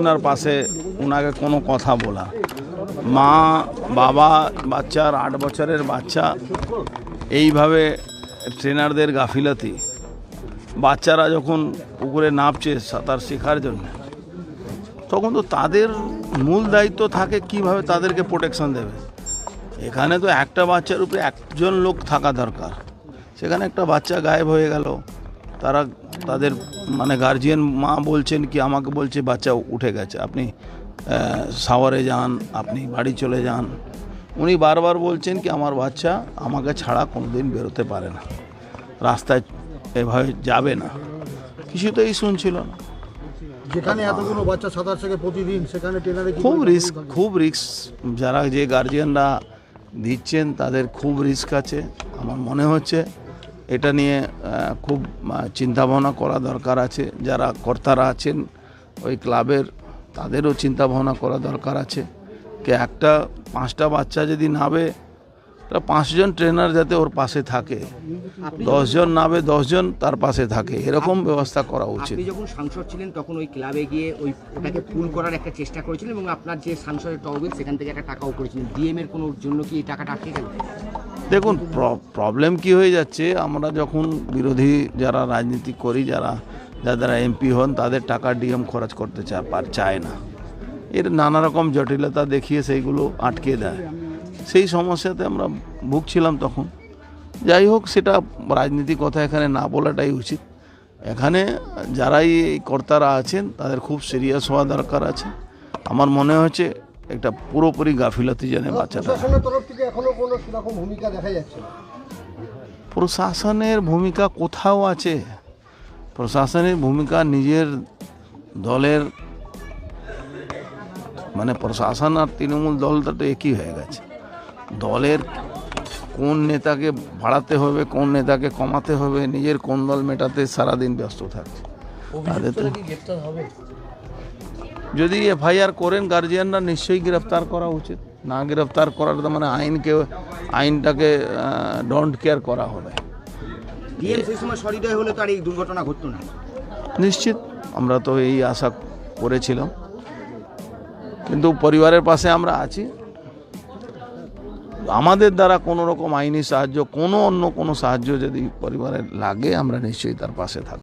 ওনার পাশে ওনাকে কোনো কথা বলা। মা, বাবা, বাচ্চার আট বছরের বাচ্চা, এইভাবে ট্রেনারদের গাফিলতি। বাচ্চারা যখন পুকুরে নামছে সাঁতার শেখার জন্য, তখন তো তাদের মূল দায়িত্ব থাকে কীভাবে তাদেরকে প্রোটেকশন দেবে। এখানে তো একটা বাচ্চার উপরে একজন লোক থাকা দরকার। সেখানে একটা বাচ্চা গায়েব হয়ে গেল তারা তাদের মানে গার্জিয়ান মা বলছেন কি আমাকে বলছে বাচ্চা উঠে গেছে। আপনি সাওয়ারে যান আপনি বাড়ি চলে যান। উনি বারবার বলছেন কি আমার বাচ্চা আমাকে ছাড়া কোনোদিন বেরোতে পারে না। রাস্তায় এভাবে যাবে না। কিছুতেই শুনছিল না। যেখানে এতগুলো বাচ্চা সাঁতার শেখে প্রতিদিন সেখানে ট্রেনারে খুব রিস্ক খুব রিস্ক যারা যে গার্জিয়ানরা দিচ্ছেন তাদের খুব রিস্ক আছে। আমার মনে হচ্ছে এটা নিয়ে খুব চিন্তা ভাবনা করা দরকার আছে। যারা কর্তারা আছেন ওই ক্লাবের তাদেরও চিন্তা ভাবনা করা দরকার আছে। কে একটা পাঁচটা বাচ্চা যদি নাবে তা পাঁচজন ট্রেনার যাতে ওর পাশে থাকে। দশজন নাবে দশজন তার পাশে থাকে। এরকম ব্যবস্থা করা উচিত। যখন সাংসদ ছিলেন তখন ওই ক্লাবে গিয়ে ওই ওটাকে ফুল করার একটা চেষ্টা করেছিলেন এবং আপনার যে সাংসদের তহবিল সেখান থেকে একটা টাকাও করেছিলেন। ডিএম এর কোনো জন্য কি এই টাকাটা আটকে গেল? দেখুন প্রবলেম কি হয়ে যাচ্ছে, আমরা যখন বিরোধী যারা রাজনীতি করি, যারা যারা এমপি হন, তাদের টাকা ডিএম খরচ করতে চায় পার, চায় না। এর নানা রকম জটিলতা দেখিয়ে সেইগুলো আটকে দেয়। সেই সমস্যাতে আমরা ভুগছিলাম তখন। যাই হোক, সেটা রাজনীতি কথা এখানে না বলাটাই উচিত। এখানে যারাই এই কর্তারা আছেন, তাদের খুব সিরিয়াস হওয়া দরকার আছে। আমার মনে হচ্ছে, একটা পুরোপুরি গাফিলতি জানে বাচ্চাটা প্রশাসনের এখনও কোনো সেরকম ভূমিকা দেখা যাচ্ছে না। প্রশাসনের ভূমিকা কোথাও আছে? প্রশাসনের ভূমিকা নিজের দলের মানে প্রশাসন আর তৃণমূল দলটা তো একই হয়ে গেছে। দলের কোন নেতাকে বাড়াতে হবে কোন নেতাকে কমাতে হবে নিজের কোন দল মেটাতে সারাদিন ব্যস্ত থাকছে তাদের তো যদি এফআইআর করেন গার্জিয়ানরা নিশ্চয়ই গ্রেফতার করা উচিত। না গ্রেফতার করার তো মানে আইনকে আইনটাকে ডন্ট কেয়ার করা হবে। ডিএম সেই সময় সহৃদয় হলে তো আর এই দুর্ঘটনা ঘটতো না। নিশ্চিত আমরা তো এই আশা করেছিলাম। কিন্তু পরিবারের পাশে আমরা আছি। আমাদের দ্বারা কোনো রকম আইনি সাহায্য কোনো অন্য কোনো সাহায্য যদি পরিবারের লাগে আমরা নিশ্চয়ই তার পাশে থাকব।